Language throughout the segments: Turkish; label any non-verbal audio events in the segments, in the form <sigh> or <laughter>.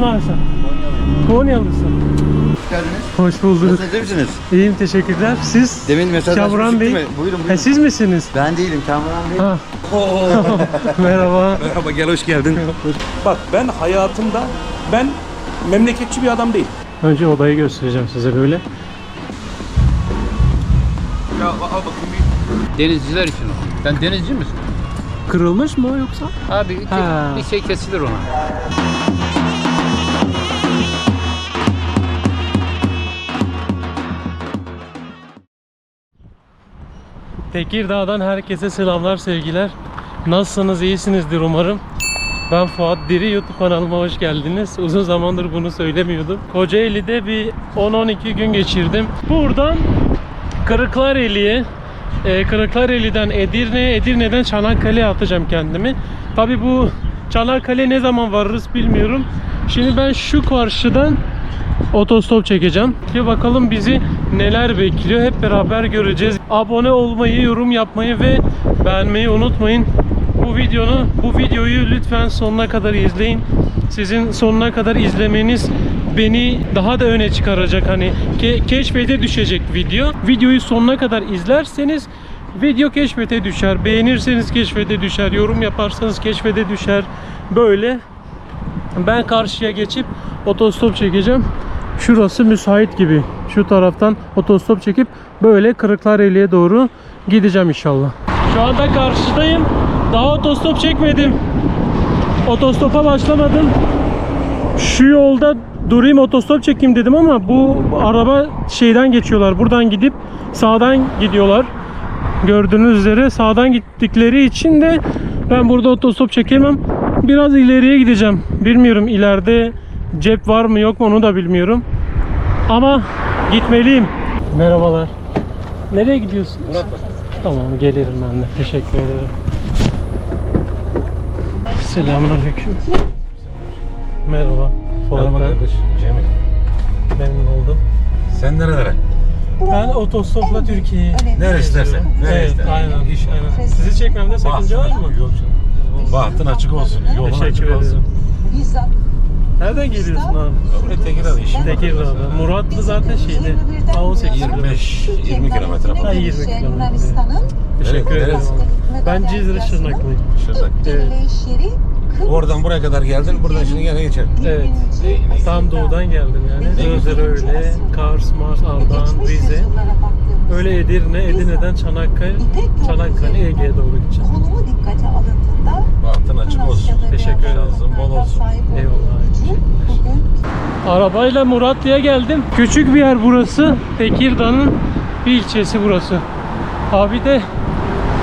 Nerelisin abi sen? Konyalısın. geldiniz. Hoş bulduk. Nasılsınız iyi misiniz? İyiyim teşekkürler. Siz? Demin mesajlaşmıştık Kamuran Bey. mi? Buyurun buyurun. Ha, siz misiniz? Ben değilim Kamuran Bey. Ha. <laughs> <laughs> Merhaba. Merhaba gel hoş geldin. Bak ben hayatımda ben memleketçi bir adam değil. Önce odayı göstereceğim size böyle. Ya al bakayım Denizciler için o. Sen denizci misin? Kırılmış mı o yoksa? Abi iki- Ha. bir şey kesilir ona. Tekirdağ'dan herkese selamlar sevgiler. Nasılsınız iyisinizdir umarım. Ben Fuat Diri YouTube kanalıma hoş geldiniz. Uzun zamandır bunu söylemiyordum. Kocaeli'de bir 10-12 gün geçirdim. Buradan Kırıklareli'ye, e, Kırıklareli'den Edirne'ye, Edirne'den Çanakkale'ye atacağım kendimi. Tabi bu Çanakkale ne zaman varırız bilmiyorum. Şimdi ben şu karşıdan otostop çekeceğim. Ki bakalım bizi neler bekliyor hep beraber göreceğiz. Abone olmayı, yorum yapmayı ve beğenmeyi unutmayın. Bu videonu, bu videoyu lütfen sonuna kadar izleyin. Sizin sonuna kadar izlemeniz beni daha da öne çıkaracak. Hani ke- keşfete düşecek video. Videoyu sonuna kadar izlerseniz video keşfete düşer. Beğenirseniz keşfete düşer. Yorum yaparsanız keşfete düşer. Böyle ben karşıya geçip otostop çekeceğim. Şurası müsait gibi. Şu taraftan otostop çekip böyle Kırıklareli'ye doğru gideceğim inşallah. Şu anda karşıdayım. Daha otostop çekmedim. Otostopa başlamadım. Şu yolda durayım otostop çekeyim dedim ama bu araba şeyden geçiyorlar. Buradan gidip sağdan gidiyorlar. Gördüğünüz üzere sağdan gittikleri için de ben burada otostop çekemem. Biraz ileriye gideceğim. Bilmiyorum ileride cep var mı yok mu onu da bilmiyorum. Ama gitmeliyim. Merhabalar. Nereye gidiyorsunuz? Tamam gelirim ben de. Teşekkür ederim. Selamünaleyküm. Merhaba. Fuat Merhaba ben. kardeş. Cemil. Memnun oldum. Sen nerelere? Ben otostopla Türkiye'ye. Neresi istersen. Nereye Evet, istersen. aynen. İş. aynen. Sizi çekmemde sakınca var mı? Yok canım. Bahtın açık olsun. Yolun Teşekkür açık ederim. olsun. Nereden geliyorsun abi? Oraya Tekirdağ işim. Tekirdağ'da. Muratlı zaten şeyde. A18 25 20 kilometre Ha, falan. 20 kilometre. Teşekkür Neresi? ederim. Ben Cizre Şırnaklıyım. Şırnak. Evet. Evet. Oradan buraya kadar geldin. Buradan şimdi gene geçer. Evet. Tam doğudan geldim yani. Sözler öyle. Kars, Mars, Ardahan, Rize. Öyle Edirne, Edirne'den Çanakkale, Çanakkale, Ege'ye doğru gideceğim. Konumu dikkate alındığında Bahtın açık olsun. Teşekkür ederim. Şansın bol olsun. Eyvallah. Arabayla Muratlı'ya geldim. Küçük bir yer burası. Tekirdağ'ın bir ilçesi burası. Abi de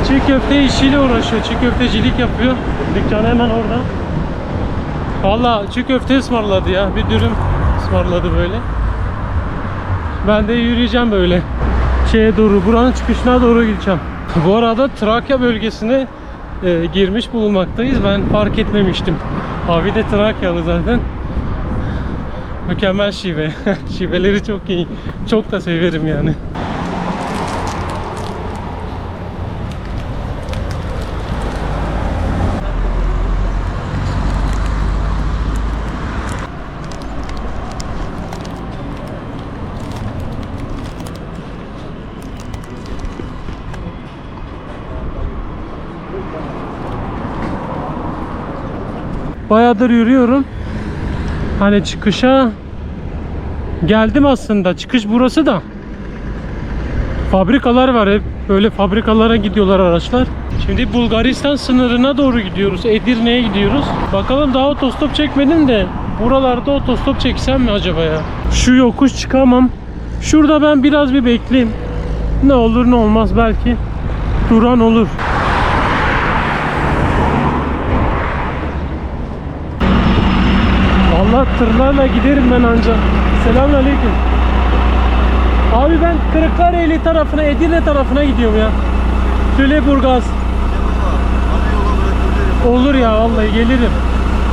çiğ köfte işiyle uğraşıyor. Çiğ köftecilik yapıyor. Dükkanı hemen orada. Valla çiğ köfte ısmarladı ya. Bir dürüm ısmarladı böyle. Ben de yürüyeceğim böyle. Şeye doğru, buranın çıkışına doğru gideceğim. Bu arada Trakya bölgesine e, girmiş bulunmaktayız. Ben fark etmemiştim. Abi de Trakyalı zaten. Mükemmel şive. <laughs> Şiveleri çok iyi. Çok da severim yani. Bayağıdır yürüyorum. Hani çıkışa geldim aslında. Çıkış burası da. Fabrikalar var hep. Böyle fabrikalara gidiyorlar araçlar. Şimdi Bulgaristan sınırına doğru gidiyoruz. Edirne'ye gidiyoruz. Bakalım daha otostop çekmedim de buralarda otostop çeksem mi acaba ya? Şu yokuş çıkamam. Şurada ben biraz bir bekleyeyim. Ne olur ne olmaz belki duran olur. Allah tırlarla giderim ben anca. Selamünaleyküm. Abi ben Kırıklareli tarafına, Edirne tarafına gidiyorum ya. Lüleburgaz. Olur ya vallahi gelirim.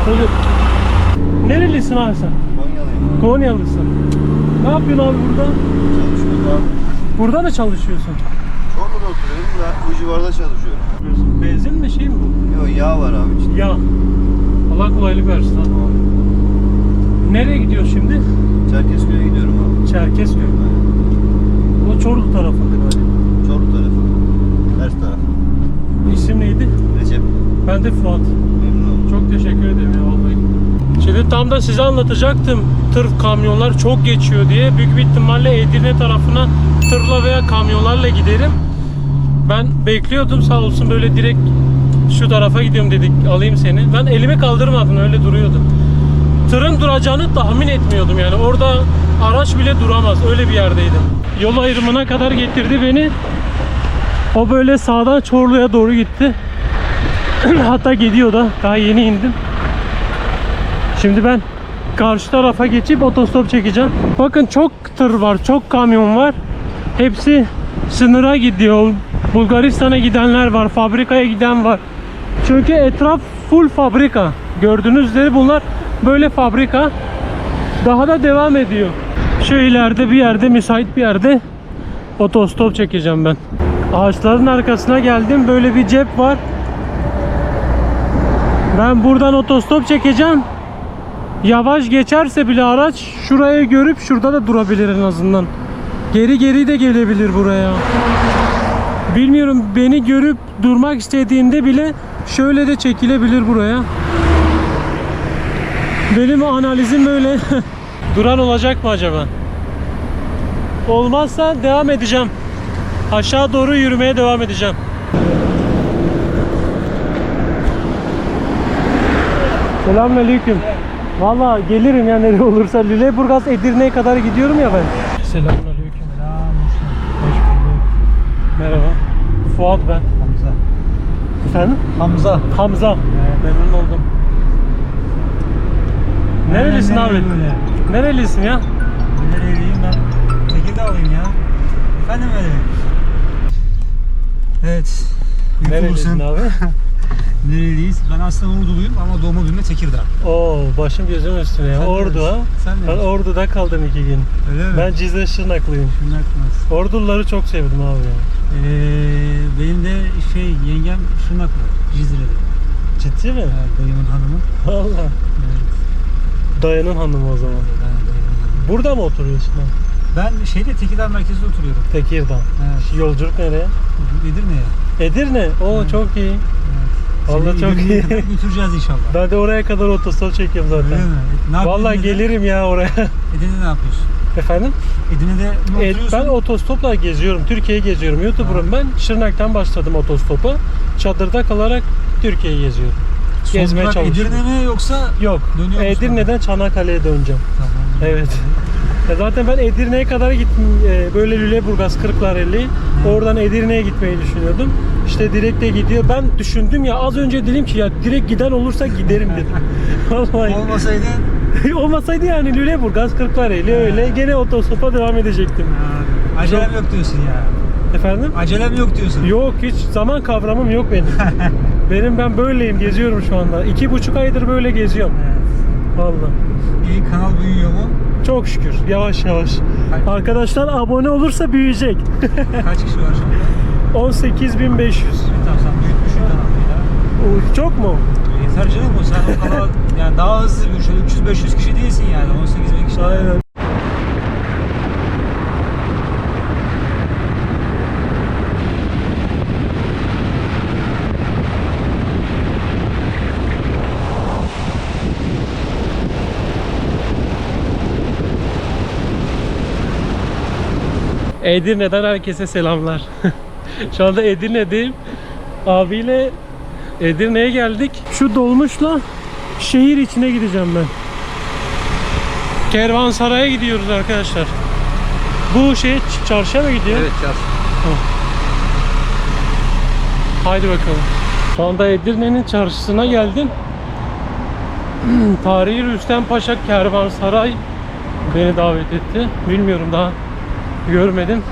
Olur. Nerelisin abi sen? Konyalıyım. Konyalısın. Ne yapıyorsun abi burada? Çalışıyorum abi. Burada mı çalışıyorsun? Çorlu'da oturuyorum da bu civarda çalışıyorum. Benzin mi şey mi bu? Yok yağ var abi içinde. Ya. Allah kolaylık versin. abi. Nereye gidiyor şimdi? Çerkezköy'e gidiyorum abi. Çerkezköy. O Çorlu tarafında galiba. Çorlu tarafı. Ters taraf. İsim neydi? Recep. Ben de Fuat. Memnun oldum. Çok teşekkür ederim ya vallahi. Şimdi tam da size anlatacaktım tır kamyonlar çok geçiyor diye. Büyük bir ihtimalle Edirne tarafına tırla veya kamyonlarla giderim. Ben bekliyordum sağ olsun böyle direkt şu tarafa gidiyorum dedik alayım seni. Ben elimi kaldırmadım öyle duruyordu. Tırın duracağını tahmin etmiyordum yani orada araç bile duramaz öyle bir yerdeydim. Yol ayrımına kadar getirdi beni. O böyle sağdan Çorlu'ya doğru gitti. <clears throat> Hatta gidiyor da daha yeni indim. Şimdi ben karşı tarafa geçip otostop çekeceğim. Bakın çok tır var, çok kamyon var. Hepsi sınıra gidiyor. Bulgaristan'a gidenler var, fabrikaya giden var. Çünkü etraf full fabrika. Gördüğünüz üzere bunlar böyle fabrika. Daha da devam ediyor. Şu ileride bir yerde, müsait bir yerde otostop çekeceğim ben. Ağaçların arkasına geldim. Böyle bir cep var. Ben buradan otostop çekeceğim. Yavaş geçerse bile araç şurayı görüp şurada da durabilir en azından. Geri geri de gelebilir buraya. Bilmiyorum beni görüp durmak istediğinde bile şöyle de çekilebilir buraya. Benim analizim böyle. <laughs> Duran olacak mı acaba? Olmazsa devam edeceğim. Aşağı doğru yürümeye devam edeceğim. Selamünaleyküm. Valla gelirim ya nereye olursa. Lüleburgaz Edirne'ye kadar gidiyorum ya ben. Selamünaleyküm. Merhaba. Fuat ben. Hamza. Efendim? Hamza. Hamza. Memnun oldum. Nerelisin abi? Böyle. Nerelisin ya? Nereliyim ben? Tekirdağlıyım ya. Efendim öyle. Evet. Nerelisin abi? <laughs> Nereliyiz? Ben aslında Orduluyum ama doğma büyüme Tekirdağ. Oo başım gözüm üstüne ya. Sen Ordu ha. Sen Ben? Ordu'da kaldım iki gün. Öyle mi? Ben Cizre Şırnaklıyım. Kılmaz. Orduları çok sevdim abi ya. Ee, benim de şey yengem Şırnaklı. Cizre'de. Ciddi mi? Evet, dayımın hanımı. <laughs> Valla. Evet. Dayanın hanımı o zaman. Burada mı oturuyorsun lan? Ben şeyde Tekirdağ merkezde oturuyorum. Tekirdağ. Evet. Yolculuk nereye? Edirne'ye. Edirne. Oo Evet. çok iyi. Evet. Vallahi Seni çok Edirne'ye iyi. kadar götüreceğiz inşallah. Ben de oraya kadar otostop çekiyorum zaten. Öyle mi? Ne yapıyorsun Vallahi Edirne'de? gelirim ya oraya. Edirne'de ne yapıyorsun? Efendim? Edirne'de mi E, oturuyorsun? ben otostopla geziyorum. Türkiye'yi geziyorum. YouTuber'ım ben. Şırnak'tan başladım otostopa. Çadırda kalarak Türkiye'yi geziyorum. Son gezmeye çalışıyorum. Edirne mi yoksa? Yok. Dönüyor musun? Edirne'den Çanakkale'ye döneceğim. Tamam. Evet. <laughs> Ya zaten ben Edirne'ye kadar gittim. e, Böyle Lüleburgaz, Kırklareli. Oradan Edirne'ye gitmeyi düşünüyordum. İşte direkte gidiyor. Ben düşündüm ya az önce dedim ki ya direkt giden olursa giderim dedim. <laughs> Vallahi. Olmasaydı <laughs> Olmasaydı yani Lüleburgaz, Kırklareli öyle gene otostopa devam edecektim. Ha, acelem yok diyorsun ya. Efendim? Acelem yok diyorsun. Yok hiç zaman kavramım yok benim. Benim ben böyleyim geziyorum şu anda. İki buçuk aydır böyle geziyorum. Evet. Vallahi. İyi kanal büyüyor mu? Çok şükür yavaş yavaş. Kaç- Arkadaşlar abone olursa büyüyecek. <laughs> Kaç kişi var şu anda? 18.500. Tamam sen büyütmüşsün kanalı Çok mu? Yeter canım o sen o kanal yani daha hızlı bir şöyle 300-500 kişi değilsin yani 18 bin kişi. Aynen. Edirne'den herkese selamlar. <laughs> Şu anda Edirne'deyim. Abiyle Edirne'ye geldik. Şu dolmuşla şehir içine gideceğim ben. Kervansaray'a gidiyoruz arkadaşlar. Bu şey çarşıya mı gidiyor? Evet çarşı. Haydi bakalım. Şu anda Edirne'nin çarşısına geldim. <clears throat> Tarihi Rüstem Paşa Kervansaray beni davet etti. Bilmiyorum daha görmedim.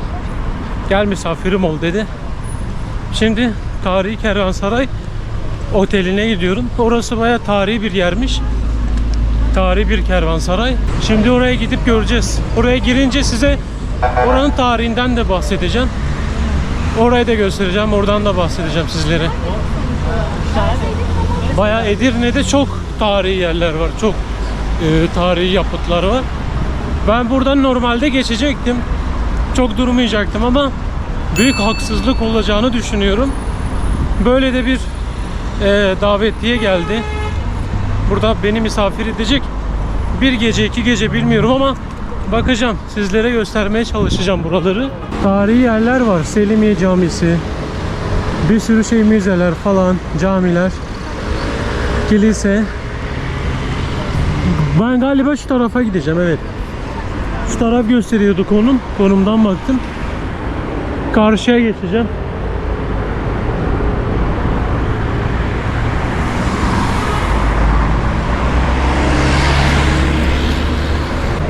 Gel misafirim ol dedi. Şimdi Tarihi Kervansaray oteline gidiyorum. Orası baya tarihi bir yermiş. Tarihi bir kervansaray. Şimdi oraya gidip göreceğiz. Oraya girince size oranın tarihinden de bahsedeceğim. Orayı da göstereceğim. Oradan da bahsedeceğim sizlere. Bayağı Edirne'de çok tarihi yerler var. Çok. e, tarihi yapıtlar var. Ben buradan normalde geçecektim. Çok durmayacaktım ama büyük haksızlık olacağını düşünüyorum. Böyle de bir e, davetliye geldi. Burada beni misafir edecek. Bir gece iki gece bilmiyorum ama bakacağım. Sizlere göstermeye çalışacağım buraları. Tarihi yerler var. Selimiye Camisi. Bir sürü şey müzeler falan, camiler, kilise. Ben galiba şu tarafa gideceğim evet. Şu taraf gösteriyordu konum. Konumdan baktım. Karşıya geçeceğim.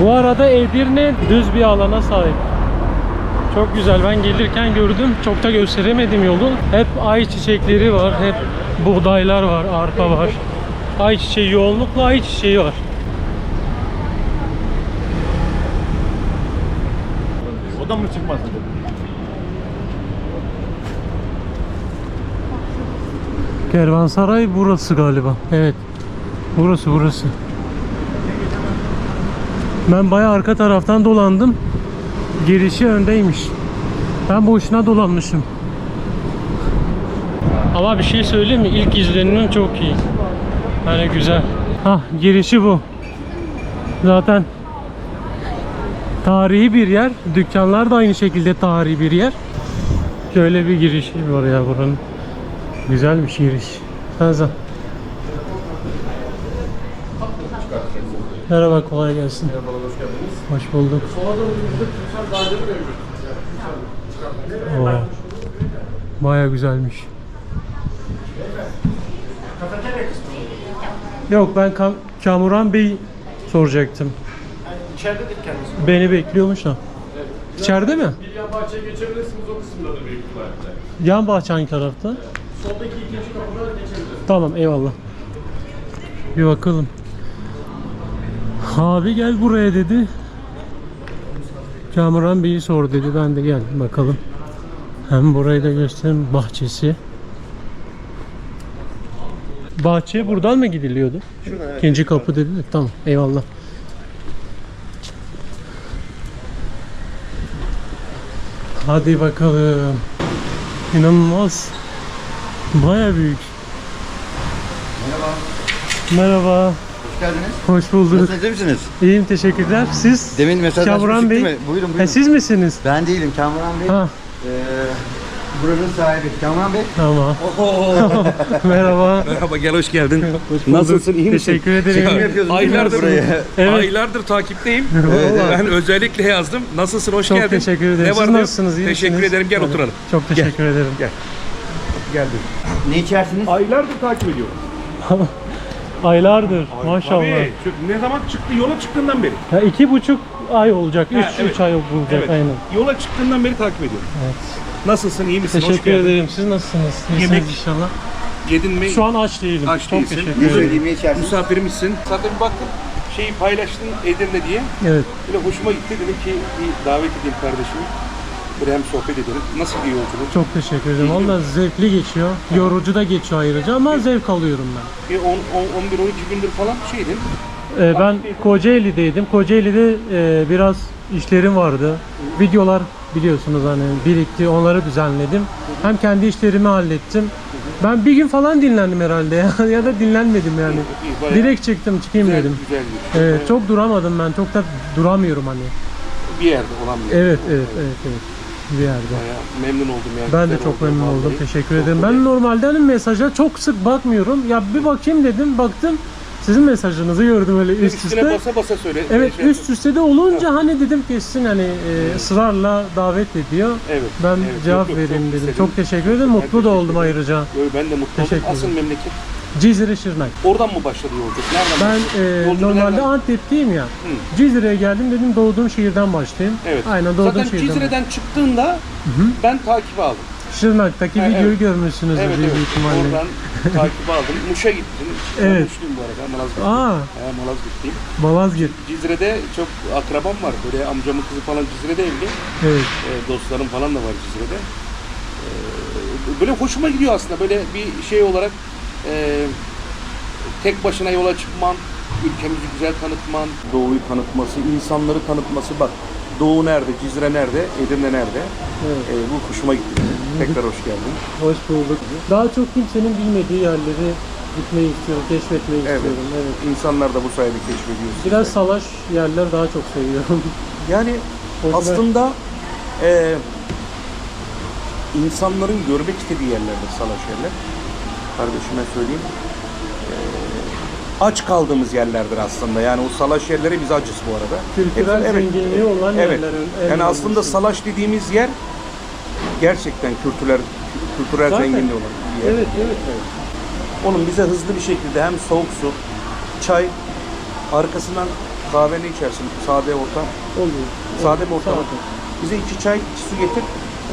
Bu arada Edirne düz bir alana sahip. Çok güzel. Ben gelirken gördüm. Çok da gösteremedim yolu. Hep ay çiçekleri var. Hep buğdaylar var. Arpa var. Ay çiçeği yoğunlukla ay çiçeği var. Odan mı çıkmaz? Kervansaray burası galiba. Evet. Burası burası. Ben bayağı arka taraftan dolandım. Girişi öndeymiş. Ben boşuna dolanmışım. Ama bir şey söyleyeyim mi? İlk izlenimim çok iyi. Hani güzel. Hah girişi bu. Zaten tarihi bir yer. Dükkanlar da aynı şekilde tarihi bir yer. Şöyle bir girişi var ya buranın. Güzelmiş giriş. Fazla. Merhaba kolay gelsin. hoş bulduk. Oo. Baya güzelmiş. Yok ben Kam Kamuran Bey soracaktım. İçeridedir kendisi. Beni bekliyormuş da. İçeride mi? Bir yan bahçeye geçebilirsiniz o kısımdadır büyük ihtimalle. Yan bahçe hangi tarafta? Soldaki ikinci kapıdan geçebilirsiniz. Tamam eyvallah. Bir bakalım. Abi gel buraya dedi. Kamuran Bey'i sor dedi. Ben de geldim bakalım. Hem burayı da göstereyim bahçesi. Bahçeye buradan mı gidiliyordu? Şuradan evet. İkinci kapı dedi de tamam eyvallah. Hadi bakalım. İnanılmaz. Baya büyük. Merhaba. Merhaba. Hoş geldiniz. Hoş bulduk. Nasılsınız iyi misiniz? İyiyim teşekkürler. Siz? Demin mesaj Kamuran Bey. mi? Buyurun buyurun. Ha, siz misiniz? Ben değilim Kamuran Bey. Ha Ee, buranın sahibi. Kamuran Bey. tamam. <laughs> Merhaba. Merhaba gel hoş geldin. Hoş. Nasılsın, iyi misin? Teşekkür ederim. Çekim yapıyorsunuz Aylardır burayı. Evet. Aylardır takipteyim. Vallahi. ben özellikle yazdım. Nasılsın? Hoş Çok geldin. teşekkür ederim. Ne Siz var ne yok? nasılsınız? iyi Teşekkür misiniz? ederim. Gel Evet. oturalım. Çok teşekkür ederim. Geldim. Ne içersiniz? Aylardır takip ediyorum. <laughs> Aylardır maşallah. Tabii. Çünkü Ne zaman çıktı? Yola çıktığından beri. Ya iki buçuk ay olacak. Üç, Ha, evet. üç ay olacak Evet. aynen. Yola çıktığından beri takip ediyorum. Evet. Nasılsın? iyi misin? Hoş Teşekkür geldin. ederim. Siz nasılsınız? İyisiniz Yemek- inşallah. Yedin mi? Şu an aç değilim. Aç Çok değilsin. teşekkür ederim. ne içersiniz? Misafirimizsin. Zaten baktım şeyi paylaştın Edirne diye. Evet. Böyle hoşuma gitti. Dedim ki bir davet edeyim kardeşimi. Böyle hem sohbet edelim. Nasıl bir yolculuk? Çok teşekkür ederim. Valla zevkli geçiyor. Yorucu da geçiyor ayrıca ama zevk alıyorum ben. Bir 10, 10, 11, 12 gündür falan şeydin. Ee, ben Kocaeli'deydim. Kocaeli'de e, biraz işlerim vardı. Videolar biliyorsunuz hani birikti. Onları düzenledim. Hem kendi işlerimi hallettim. Ben bir gün falan dinlendim herhalde ya, <laughs> ya da dinlenmedim yani. Direkt çıktım çıkayım güzel, dedim. güzel bir şey. Çok duramadım ben. Çok da duramıyorum hani. bir yerde olan bir yer. Evet, evet, evet, evet. Bir yerde. Bayağı memnun oldum yani. Ben de Güzel çok oldu memnun vallahi. oldum. Teşekkür Çok ederim. Ben normalde hani mesaja çok sık bakmıyorum. Ya bir bakayım dedim. Baktım. Sizin mesajınızı gördüm öyle üst Üstüne üste. basa basa söyle. Evet şey üst üste de olunca hani dedim kesin hani e, ısrarla davet ediyor. Evet. Ben evet. cevap Yok, yok, vereyim çok dedim. istedim. Çok teşekkür ederim. Mutlu da oldum ayrıca. Ben de mutlu Teşekkür oldum. Asıl memleket. Cizre Şırnak. Oradan mı başladı yolculuk? Nereden Ben e, Yolculuk normalde nereden? Antep'teyim ya. Cizre'ye geldim dedim doğduğum şehirden başlayayım. Evet. Aynen doğduğum Zaten şehirden. Cizre'den çıktığında ben takip aldım. Şırnak'taki Ha, videoyu evet. görmüşsünüz Evet büyük evet. ihtimalle. Oradan takip aldım. Muş'a gittim. Evet. Muşluyum bu arada. Malazgirt. Aa, He, Malazgirtliyim. Malazgirt. Cizre'de çok akrabam var. Böyle amcamın kızı falan Cizre'de evli. Evet. E, dostlarım falan da var Cizre'de. E, böyle hoşuma gidiyor aslında. Böyle bir şey olarak e, tek başına yola çıkman, ülkemizi güzel tanıtman, doğuyu tanıtması, insanları tanıtması. Bak Doğu nerede, Cizre nerede, Edirne nerede? Evet. Ee, bu hoşuma gitti. Tekrar hoş geldin. Hoş bulduk. Daha çok kimsenin bilmediği yerleri gitmeyi istiyorum, keşfetmeyi Evet. istiyorum. Evet. İnsanlar da bu sayede keşfediyor. sizi. Biraz salaş yerler daha çok seviyorum. Yani Hoşuma- aslında e, insanların görmek istediği yerlerdir salaş yerler. Kardeşime söyleyeyim. E, aç kaldığımız yerlerdir aslında. Yani o salaş yerlere biz acız bu arada. Kültürel zenginliği olan evet. yerler. en Yani aslında salaş dediğimiz yer gerçekten kültürel kültürel Zaten. zenginliği olan bir yer. Evet, evet, evet. Onun bize hızlı bir şekilde hem soğuk su, çay, arkasından kahveni içersin. Sade ortam. Oluyor. Sade bir ortam. Sade. Bize iki çay, iki su getir.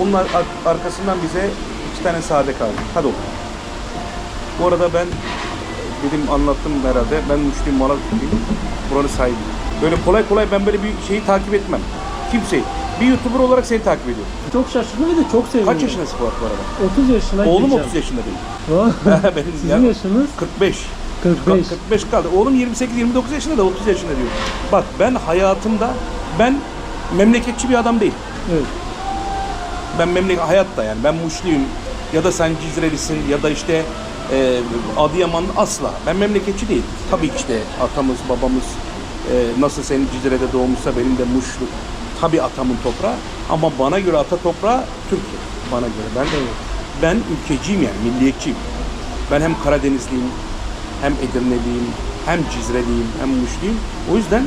Onun ar- ar- arkasından bize iki tane sade kahve. Hadi oğlum. Bu arada ben dedim anlattım herhalde. Ben Müslüm Malatya'lıyım. Buranın sahibiyim. Böyle kolay kolay ben böyle bir şeyi takip etmem. Kimseyi. Bir YouTuber olarak seni takip ediyorum. Çok şaşırdım ve de çok sevindim. Kaç yaşındasın Fuat bu arada? 30 yaşına Oğlum gireceğim. 30 yaşında değil. Vay. <laughs> Benim Sizin ya- yaşınız 45. 45. 45 kaldı. Oğlum 28-29 yaşında da 30 yaşında diyor. Bak ben hayatımda ben memleketçi bir adam değil. Evet. Ben memleket hayatta yani ben Muşluyum ya da sen Cizrelisin ya da işte e, Adıyaman asla. Ben memleketçi değil. Tabii ki işte atamız babamız e, nasıl senin Cizre'de doğmuşsa benim de Muşlu. Tabii atamın toprağı ama bana göre ata toprağı Türkiye. Bana göre ben ben ülkeciyim yani milliyetçiyim. Ben hem Karadenizliyim hem Edirneliyim hem Cizreliyim hem Muşluyum. O yüzden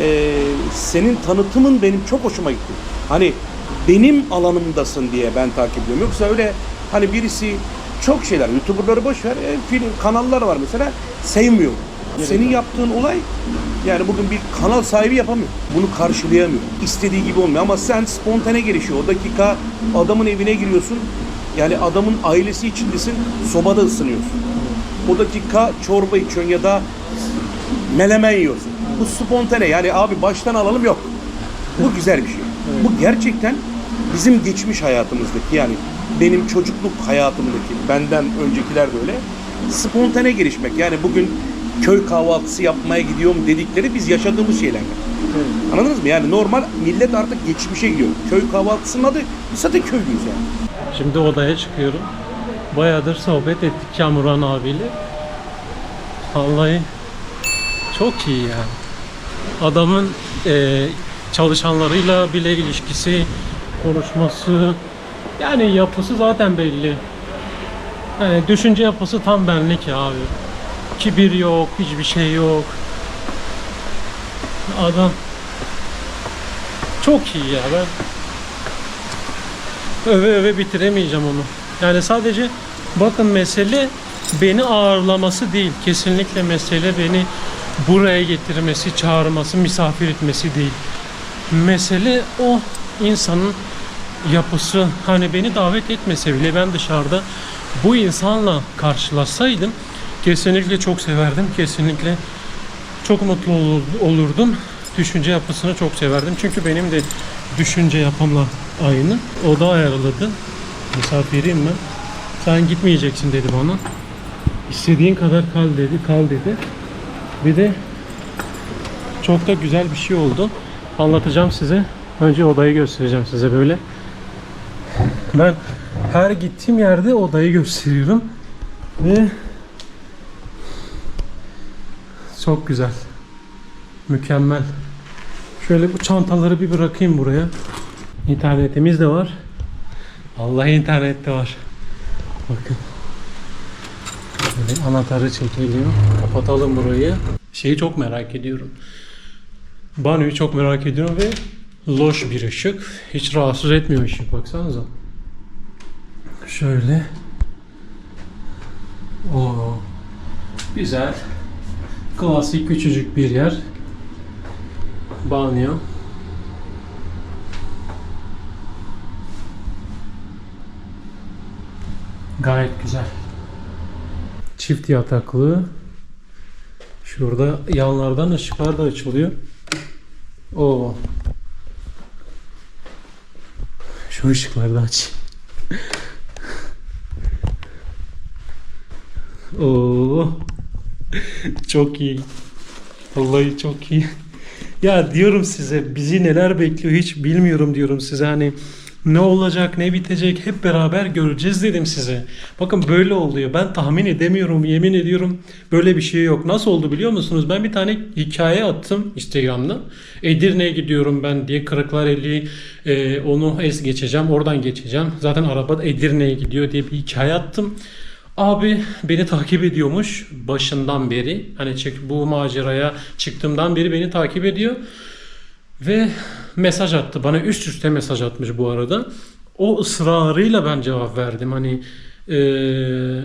e, senin tanıtımın benim çok hoşuma gitti. Hani benim alanımdasın diye ben takip ediyorum. Yoksa öyle hani birisi çok şeyler, YouTuber'ları boş ver, e, film kanallar var mesela sevmiyor. Senin yaptığın olay yani bugün bir kanal sahibi yapamıyor. Bunu karşılayamıyor. İstediği gibi olmuyor ama sen spontane gelişiyor. O dakika adamın evine giriyorsun. Yani adamın ailesi içindesin. Sobada ısınıyorsun. O dakika çorba içiyorsun ya da melemen yiyorsun. Bu spontane yani abi baştan alalım yok. Bu güzel bir şey. Bu gerçekten bizim geçmiş hayatımızdaki yani benim çocukluk hayatımdaki benden öncekiler de öyle spontane gelişmek. Yani bugün köy kahvaltısı yapmaya gidiyorum dedikleri biz yaşadığımız şeyler. Anladınız mı? Yani normal millet artık geçmişe gidiyor. Köy kahvaltısının adı biz zaten köylüyüz yani. Şimdi odaya çıkıyorum. Bayağıdır sohbet ettik Kamuran abiyle. Vallahi çok iyi yani. Adamın eee, çalışanlarıyla bile ilişkisi, konuşması, yani yapısı zaten belli. Yani düşünce yapısı tam benlik ya abi. Kibir yok, hiçbir şey yok. Adam çok iyi ya ben öve öve bitiremeyeceğim onu. Yani sadece bakın mesele beni ağırlaması değil. Kesinlikle mesele beni buraya getirmesi, çağırması, misafir etmesi değil. Mesele o insanın yapısı. Hani beni davet etmese bile ben dışarıda bu insanla karşılaşsaydım kesinlikle çok severdim. Kesinlikle çok mutlu olur- olurdum. Düşünce yapısını çok severdim. Çünkü benim de düşünce yapımla aynı. O da ayarladı. Misafiriyim ben. Sen gitmeyeceksin dedi bana. İstediğin kadar kal dedi. Kal dedi. Bir de çok da güzel bir şey oldu. Anlatacağım size. Önce odayı göstereceğim size böyle. Ben her gittiğim yerde odayı gösteriyorum. Ve çok güzel. Mükemmel. Şöyle bu çantaları bir bırakayım buraya. İnternetimiz de var. Vallahi internet de var. Bakın. Böyle anahtarı çekiliyor. Kapatalım burayı. Şeyi çok merak ediyorum. Banyoyu çok merak ediyorum ve loş bir ışık. Hiç rahatsız etmiyor ışık baksanıza. Şöyle. Oo. Güzel. Klasik küçücük bir yer. Banyo. Gayet güzel. Çift yataklı. Şurada yanlardan ışıklar da açılıyor. Oo. Şu ışıkları da aç. <laughs> Oo. Çok iyi. Vallahi çok iyi. Ya diyorum size bizi neler bekliyor hiç bilmiyorum diyorum size hani ne olacak ne bitecek hep beraber göreceğiz dedim size. Bakın böyle oluyor. Ben tahmin edemiyorum yemin ediyorum böyle bir şey yok. Nasıl oldu biliyor musunuz? Ben bir tane hikaye attım Instagram'da. Edirne'ye gidiyorum ben diye Kırıklareli e, onu es geçeceğim oradan geçeceğim. Zaten araba Edirne'ye gidiyor diye bir hikaye attım. Abi beni takip ediyormuş başından beri. Hani çık bu maceraya çıktığımdan beri beni takip ediyor. Ve mesaj attı. Bana üst üste mesaj atmış bu arada. O ısrarıyla ben cevap verdim. Hani e,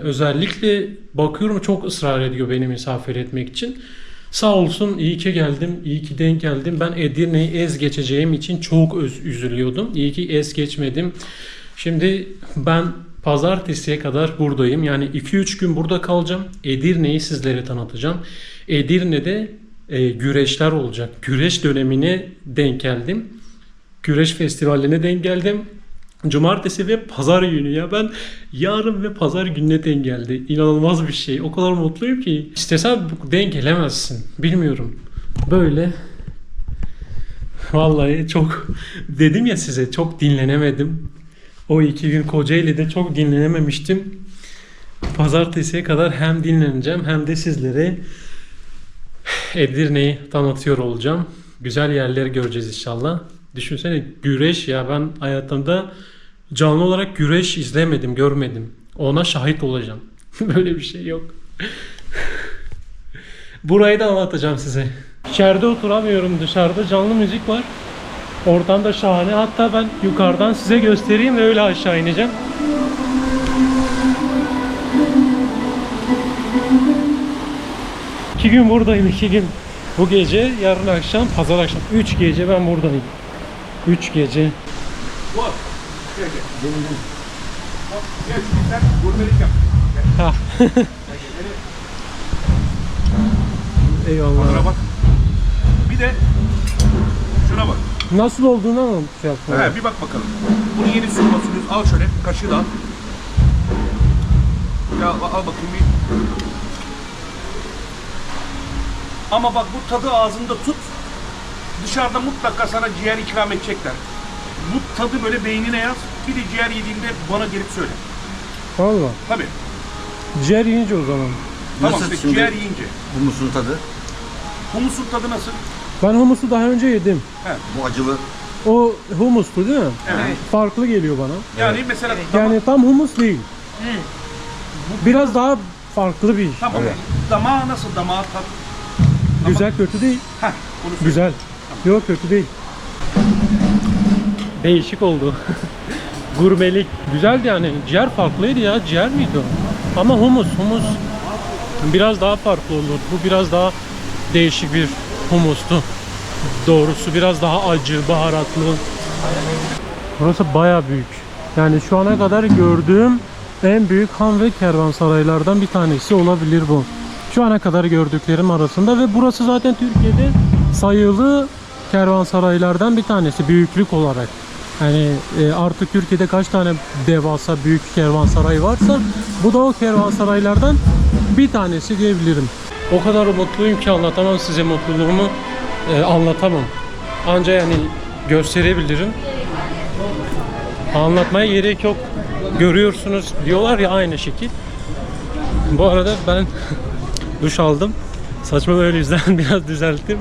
özellikle bakıyorum çok ısrar ediyor beni misafir etmek için. Sağ olsun iyi ki geldim, iyi ki denk geldim. Ben Edirne'yi ez geçeceğim için çok öz, üzülüyordum. İyi ki ez geçmedim. Şimdi ben pazartesiye kadar buradayım. Yani 2-3 gün burada kalacağım. Edirne'yi sizlere tanıtacağım. Edirne'de e, güreşler olacak. Güreş dönemine denk geldim. Güreş festivaline denk geldim. Cumartesi ve pazar günü ya ben yarın ve pazar gününe denk geldi. İnanılmaz bir şey. O kadar mutluyum ki. İstesen denk gelemezsin. Bilmiyorum. Böyle. Vallahi çok <laughs> dedim ya size çok dinlenemedim. O iki gün Kocaeli'de çok dinlenememiştim. Pazartesiye kadar hem dinleneceğim hem de sizlere Edirne'yi tanıtıyor olacağım. Güzel yerler göreceğiz inşallah. Düşünsene güreş ya ben hayatımda canlı olarak güreş izlemedim, görmedim. Ona şahit olacağım. <laughs> Böyle bir şey yok. Burayı da anlatacağım size. İçeride oturamıyorum dışarıda canlı müzik var. Ortam da şahane. Hatta ben yukarıdan size göstereyim ve öyle aşağı ineceğim. İki gün buradayım iki gün. Bu gece, yarın akşam, pazar akşam. Üç gece ben buradayım. Üç gece. Ha. Bana <laughs> Eyvallah. bak. Bir de şuna bak. Nasıl olduğunu anlamış He, bir bak bakalım. Bunu yeni sürüyoruz. Al şöyle kaşığı da al. Ya al, al bakayım bir. Ama bak bu tadı ağzında tut. Dışarıda mutlaka sana ciğer ikram edecekler. Bu tadı böyle beynine yaz. Bir de ciğer yediğinde bana gelip söyle. Valla. Tabii. Ciğer yiyince o zaman. Tamam Nasıl peki şimdi? ciğer yiyince. Humusun tadı. Humusun tadı nasıl? Ben humusu daha önce yedim. Bu acılı. O humustu değil mi? Evet. Farklı geliyor bana. Yani mesela Yani tam humus değil. Biraz daha farklı bir iş. tamam. Damağı nasıl? Damağı tat. Güzel kötü değil. Heh, onu söyle. Güzel. Yok kötü değil. Değişik oldu. <laughs> Gurmelik. Güzeldi yani. Ciğer farklıydı ya. Ciğer miydi o? Ama humus. Humus biraz daha farklı olur. Bu biraz daha değişik bir humustu. Doğrusu biraz daha acı, baharatlı. Burası baya büyük. Yani şu ana kadar gördüğüm en büyük han ve kervansaraylardan bir tanesi olabilir bu. Şu ana kadar gördüklerim arasında ve burası zaten Türkiye'de sayılı kervansaraylardan bir tanesi büyüklük olarak. Yani e, artık Türkiye'de kaç tane devasa büyük kervansaray varsa bu da o kervansaraylardan bir tanesi diyebilirim. O kadar mutluyum ki anlatamam size mutluluğumu e, anlatamam. Anca yani gösterebilirim. Anlatmaya gerek yok. Görüyorsunuz diyorlar ya aynı şekil. Bu arada ben <laughs> duş aldım. Saçma böyle yüzden <laughs> biraz düzelttim.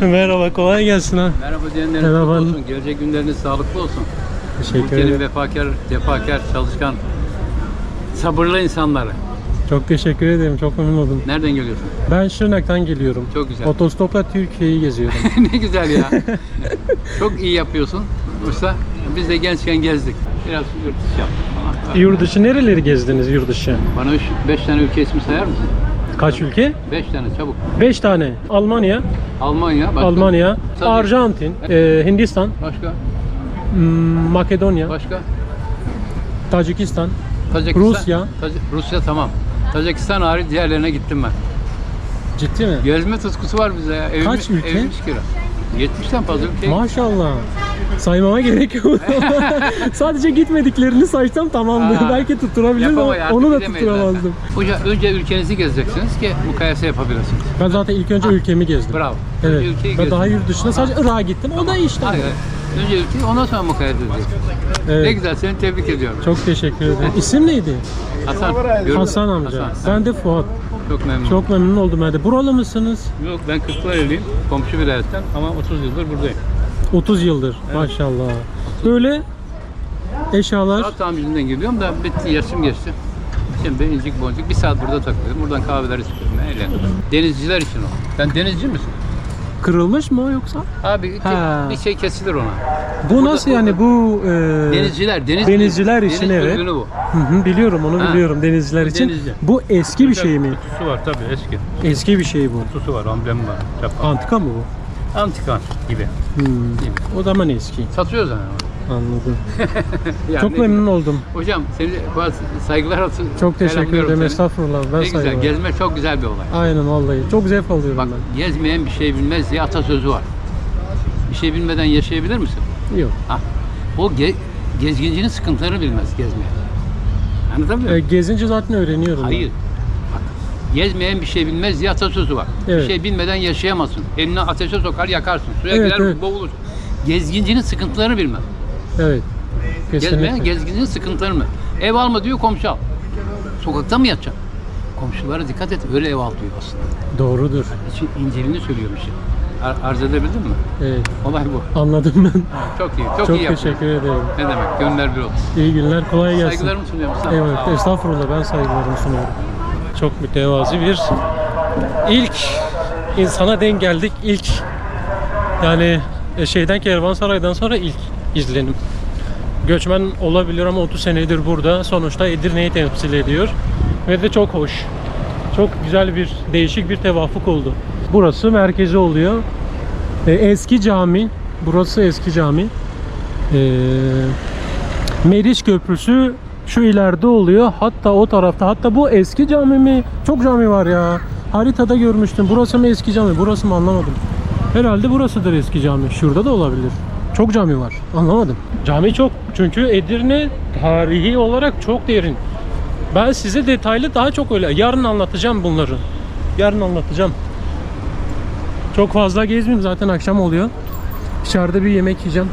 <laughs> Merhaba kolay gelsin ha. Merhaba diyenleriniz Merhaba. olsun. Gelecek günleriniz sağlıklı olsun. Teşekkür Ülkenin ederim. vefakar, defakar, çalışkan, sabırlı insanları. Çok teşekkür ederim. Çok memnun oldum. Nereden geliyorsun? Ben Şırnak'tan geliyorum. Çok güzel. Otostopla Türkiye'yi geziyorum. <laughs> ne güzel ya. Çok iyi yapıyorsun. Usta biz de gençken gezdik. Biraz yurt dışı yaptık falan. yurt dışı nereleri gezdiniz yurt dışı? Bana 5 tane ülke ismi sayar mısın? Kaç ülke? 5 tane çabuk. 5 tane. Almanya, Almanya, başka? Almanya, Tabii. Arjantin, e, Hindistan, Başka? m, Makedonya, Başka? Tacikistan, Tacikistan. Rusya. Tac- Rusya tamam. Tacikistan hariç diğerlerine gittim ben. Ciddi mi? Gezme tutkusu var bize ya. Evimiz, Kaç ülke? Evimiz kira. 70'ten fazla ülke. Maşallah. Saymama <laughs> gerek yok. <laughs> Sadece gitmediklerini saysam tamamdı. Ha. Belki tutturabilirim ama onu da tutturamazdım. Hocam önce ülkenizi gezeceksiniz ki mukayese yapabilirsiniz. Ben zaten ilk önce ülkemi gezdim. Bravo. Evet. Önce ülkeyi Ben daha gezin. yurt dışına sadece Irak'a gittim. O da işte. Hayır. hayır. Önce ülkeyi ondan sonra mukayese edeceksin. Evet. Ne güzel seni tebrik ediyorum. Çok teşekkür ederim. İsim neydi? Hasan. görüyorum. Hasan amca. Hasan. Ben de Fuat. Çok memnun. Çok memnun oldum ben de. Buralı mısınız? Yok ben Kırklareli'yim. Komşu vilayetten ama 30 yıldır buradayım. 30 yıldır. Maşallah. Böyle eşyalar. Saat tamircinden geliyorum da bitti yaşım geçti. Şimdi incik boncuk bir saat burada takılıyorum. Buradan kahveler. Eğleniyorum. Denizciler için o. Sen denizci misin? Kırılmış mı o yoksa? Abi Ha. bir şey kesilir ona. Bu Burada- nasıl yani bu e, Denizciler, deniz denizciler için deniz evet. dürbünü bu. Hı hı, biliyorum onu Ha. biliyorum denizciler için. Denizci. Bu eski bir şey mi? Kutusu var tabii eski. Eski bir şey bu. Kutusu var, amblemi var. Çapa. Antika mı bu? Antikan gibi. Hmm. gibi. O zaman eski. Satıyoruz yani. Anladım. <laughs> Yani Çok memnun güzel. oldum. Hocam seni bazı saygılar olsun. Çok teşekkür ederim. seni. Estağfurullah. Ben Ne güzel, saygılar. gezmek çok güzel bir olay. Aynen vallahi. Çok zevk alıyorum Bak ben. gezmeyen bir şey bilmez diye atasözü var. Bir şey bilmeden yaşayabilir misin? Yok. Ha. O ge- gezgincinin sıkıntılarını bilmez gezmeyen. Anlatabiliyor E, muyum? gezince zaten öğreniyorum. ben. Hayır. Bak, gezmeyen bir şey bilmez diye atasözü var. Evet. Bir şey bilmeden yaşayamazsın. Elini ateşe sokar yakarsın. Suya Evet, girer evet. boğulursun. Gezgincinin sıkıntılarını bilmez. Evet. Kesinlikle. Gezmeyen gezgincinin sıkıntılarını. Ev alma diyor komşu al. Sokakta mı yatacaksın? Komşulara dikkat et. Öyle ev al diyor aslında. Doğrudur. İçin inceliğini söylüyorum işin. Ar- arz edebildin mi? Evet. Olay bu. Anladım ben. Çok iyi. Çok, Çok iyi yaptın. teşekkür ederim. Ne demek? Gönler bir olsun. İyi günler. Kolay gelsin. Saygılarımı sunuyorum. Sağ ol. Ol. estağfurullah ben saygılarımı sunuyorum. Çok mütevazi bir ilk insana denk geldik. İlk yani e, şeyden Kervansaray'dan sonra ilk izlenim. Göçmen olabilir ama 30 senedir burada. Sonuçta Edirne'yi temsil ediyor. Ve de çok hoş. Çok güzel bir, değişik bir tevafuk oldu. Burası merkezi oluyor. E, eski cami. Burası eski cami. Eee Meriç Köprüsü şu ileride oluyor. Hatta o tarafta. Hatta bu eski cami mi? Çok cami var ya. Haritada görmüştüm. Burası mı eski cami? Burası mı anlamadım. Herhalde burasıdır eski cami. Şurada da olabilir. Çok cami var. Anlamadım. Cami çok. Çünkü Edirne tarihi olarak çok derin. Ben size detaylı daha çok öyle. Yarın anlatacağım bunları. Yarın anlatacağım. Çok fazla gezmeyeyim zaten akşam oluyor. İçeride bir yemek yiyeceğim.